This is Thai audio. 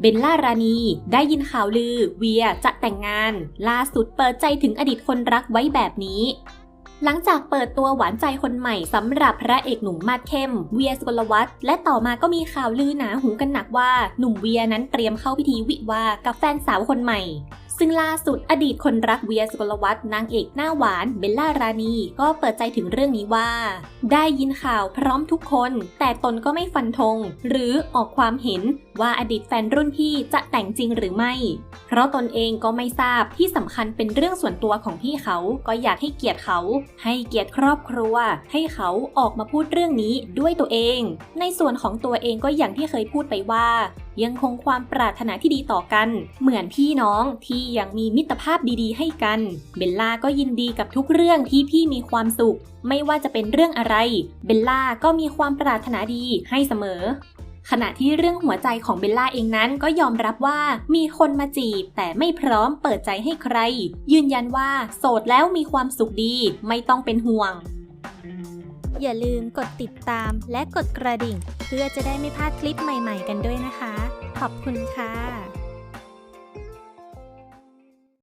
เบลล่ารานี ได้ยินข่าวลือ เวียจะแต่งงาน ล่าสุดเปิดใจถึงอดีตคนรักไว้แบบนี้ หลังจากเปิดตัวหวานใจคนใหม่สำหรับพระเอกหนุ่มมาดเข้ม เวียสุกลวัฒน์และต่อมาก็มีข่าวลือหนาหูกันหนักว่าหนุ่มเวียนั้นเตรียมเข้าพิธีวิวากับแฟนสาวคนใหม่ ซึ่งล่าสุดอดีตคนรักเวียสุกลวัฒน์นางเอกหน้าหวานเบลล่ารานี ก็เปิดใจถึงเรื่องนี้ว่า ได้ยินข่าวพร้อมทุกคน แต่ตนก็ไม่ฟันธง หรือออกความเห็นว่าอดีตแฟนรุ่นพี่จะแต่งจริงหรือไม่ ราะตนเองก็ไม่ทราบที่สำคัญเป็นเรื่องส่วนตัวของพี่เขาก็อยากให้เกียรติเขา ให้เกียรติครอบครัว ให้เขาออกมาพูดเรื่องนี้ด้วยตัวเอง ในส่วนของตัวเองก็อย่างที่เคยพูดไปว่า ยังคงความปรารถนาที่ดีต่อกัน เหมือนพี่น้องที่ยังมีมิตรภาพดีๆ ให้กันเบลล่าก็ยินดีกับทุกเรื่องที่พี่มีความสุข ไม่ว่าจะเป็นเรื่องอะไร เบลล่าก็มีความปรารถนาดีให้เสมอ ขณะที่เรื่องหัวใจของเบลล่าเองนั้นก็ยอมรับว่ามีคนมาจีบ แต่ไม่พร้อมเปิดใจให้ใคร ยืนยันว่า โสดแล้วมีความสุขดีไม่ต้องเป็นห่วง อย่าลืมกดติดตามและกดกระดิ่ง เพื่อจะได้ไม่พลาดคลิปใหม่ๆ กันด้วยนะคะ ขอบคุณค่ะ